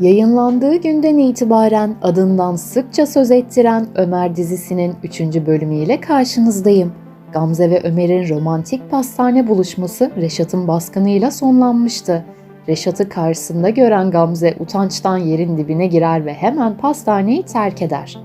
Yayınlandığı günden itibaren adından sıkça söz ettiren Ömer dizisinin 3. bölümüyle karşınızdayım. Gamze ve Ömer'in romantik pastane buluşması Reşat'ın baskınıyla sonlanmıştı. Reşat'ı karşısında gören Gamze utançtan yerin dibine girer ve hemen pastaneyi terk eder.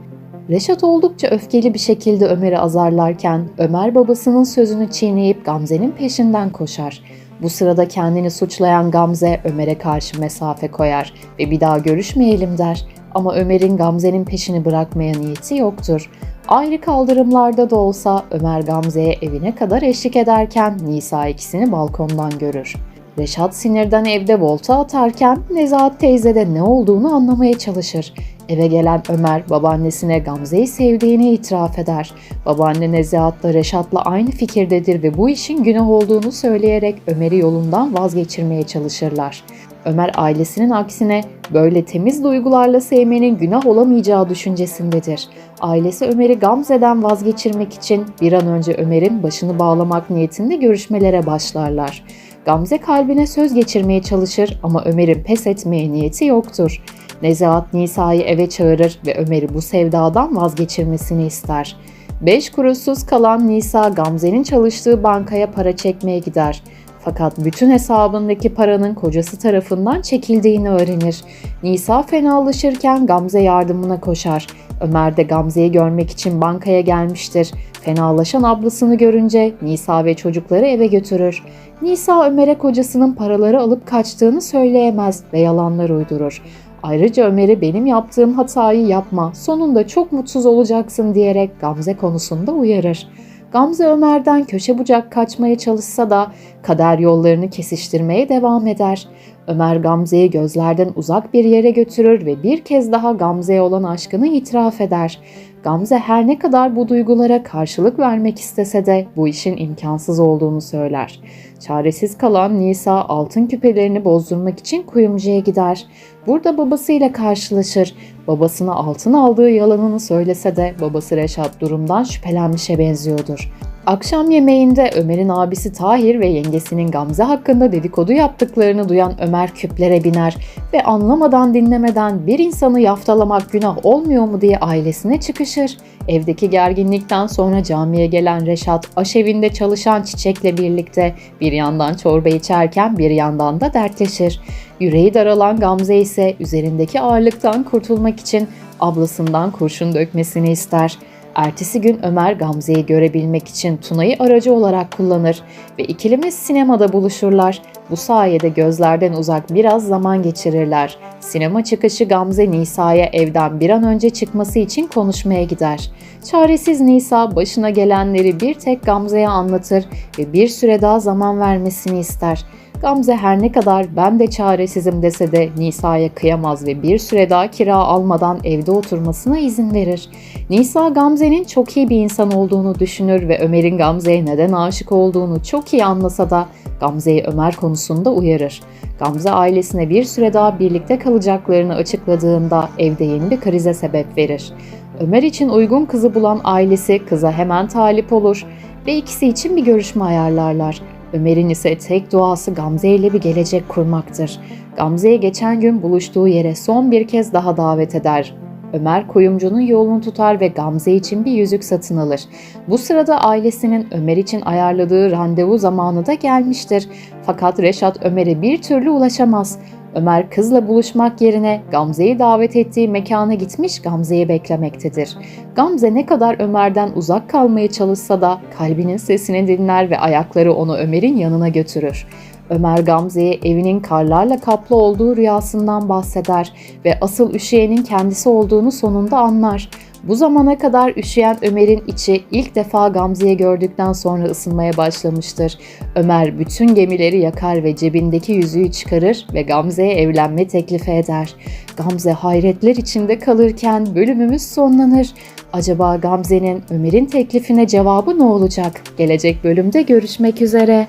Reşat oldukça öfkeli bir şekilde Ömer'i azarlarken Ömer babasının sözünü çiğneyip Gamze'nin peşinden koşar. Bu sırada kendini suçlayan Gamze Ömer'e karşı mesafe koyar ve bir daha görüşmeyelim der. Ama Ömer'in Gamze'nin peşini bırakmaya niyeti yoktur. Ayrı kaldırımlarda da olsa Ömer Gamze'ye evine kadar eşlik ederken Nisa ikisini balkondan görür. Reşat sinirden evde volta atarken Nezahat teyze de ne olduğunu anlamaya çalışır. Eve gelen Ömer babaannesine Gamze'yi sevdiğini itiraf eder. Babaanne Nezahat da Reşat'la aynı fikirdedir ve bu işin günah olduğunu söyleyerek Ömer'i yolundan vazgeçirmeye çalışırlar. Ömer ailesinin aksine böyle temiz duygularla sevmenin günah olamayacağı düşüncesindedir. Ailesi Ömer'i Gamze'den vazgeçirmek için bir an önce Ömer'in başını bağlamak niyetinde görüşmelere başlarlar. Gamze kalbine söz geçirmeye çalışır ama Ömer'in pes etmeye niyeti yoktur. Nezahat Nisa'yı eve çağırır ve Ömer'i bu sevdadan vazgeçirmesini ister. Beş kuruşsuz kalan Nisa Gamze'nin çalıştığı bankaya para çekmeye gider. Fakat bütün hesabındaki paranın kocası tarafından çekildiğini öğrenir. Nisa fenalaşırken Gamze yardımına koşar. Ömer de Gamze'yi görmek için bankaya gelmiştir. Fenalaşan ablasını görünce Nisa ve çocukları eve götürür. Nisa Ömer'e kocasının paraları alıp kaçtığını söyleyemez ve yalanlar uydurur. Ayrıca Ömer'e benim yaptığım hatayı yapma, sonunda çok mutsuz olacaksın diyerek Gamze konusunda uyarır. Gamze Ömer'den köşe bucak kaçmaya çalışsa da kader yollarını kesiştirmeye devam eder. Ömer Gamze'yi gözlerden uzak bir yere götürür ve bir kez daha Gamze'ye olan aşkını itiraf eder. Gamze her ne kadar bu duygulara karşılık vermek istese de bu işin imkansız olduğunu söyler. Çaresiz kalan Nisa altın küpelerini bozdurmak için kuyumcuya gider. Burada babasıyla karşılaşır. Babasına altın aldığı yalanını söylese de babası Reşat durumdan şüphelenmişe benziyordur. Akşam yemeğinde Ömer'in abisi Tahir ve yengesinin Gamze hakkında dedikodu yaptıklarını duyan Ömer küplere biner ve anlamadan dinlemeden bir insanı yaftalamak günah olmuyor mu diye ailesine çıkışır. Evdeki gerginlikten sonra camiye gelen Reşat aşevinde çalışan Çiçek'le birlikte bir yandan çorba içerken bir yandan da dertleşir. Yüreği daralan Gamze ise üzerindeki ağırlıktan kurtulmak için ablasından kurşun dökmesini ister. Ertesi gün Ömer Gamze'yi görebilmek için Tuna'yı aracı olarak kullanır ve ikilimiz sinemada buluşurlar. Bu sayede gözlerden uzak biraz zaman geçirirler. Sinema çıkışı Gamze Nisa'ya evden bir an önce çıkması için konuşmaya gider. Çaresiz Nisa başına gelenleri bir tek Gamze'ye anlatır ve bir süre daha zaman vermesini ister. Gamze her ne kadar ben de çaresizim dese de Nisa'ya kıyamaz ve bir süre daha kira almadan evde oturmasına izin verir. Nisa Gamze'nin çok iyi bir insan olduğunu düşünür ve Ömer'in Gamze'ye neden aşık olduğunu çok iyi anlasa da Gamze'yi Ömer konusunda uyarır. Gamze ailesine bir süre daha birlikte kalacaklarını açıkladığında evde yeni bir krize sebep verir. Ömer için uygun kızı bulan ailesi kıza hemen talip olur ve ikisi için bir görüşme ayarlarlar. Ömer'in ise tek duası Gamze ile bir gelecek kurmaktır. Gamze'yi geçen gün buluştuğu yere son bir kez daha davet eder. Ömer kuyumcunun yolunu tutar ve Gamze için bir yüzük satın alır. Bu sırada ailesinin Ömer için ayarladığı randevu zamanı da gelmiştir. Fakat Reşat Ömer'e bir türlü ulaşamaz. Ömer kızla buluşmak yerine Gamze'yi davet ettiği mekana gitmiş Gamze'yi beklemektedir. Gamze ne kadar Ömer'den uzak kalmaya çalışsa da kalbinin sesini dinler ve ayakları onu Ömer'in yanına götürür. Ömer Gamze'ye evinin karlarla kaplı olduğu rüyasından bahseder ve asıl üşüyenin kendisi olduğunu sonunda anlar. Bu zamana kadar üşüyen Ömer'in içi ilk defa Gamze'yi gördükten sonra ısınmaya başlamıştır. Ömer bütün gemileri yakar ve cebindeki yüzüğü çıkarır ve Gamze'ye evlenme teklifi eder. Gamze hayretler içinde kalırken bölümümüz sonlanır. Acaba Gamze'nin Ömer'in teklifine cevabı ne olacak? Gelecek bölümde görüşmek üzere.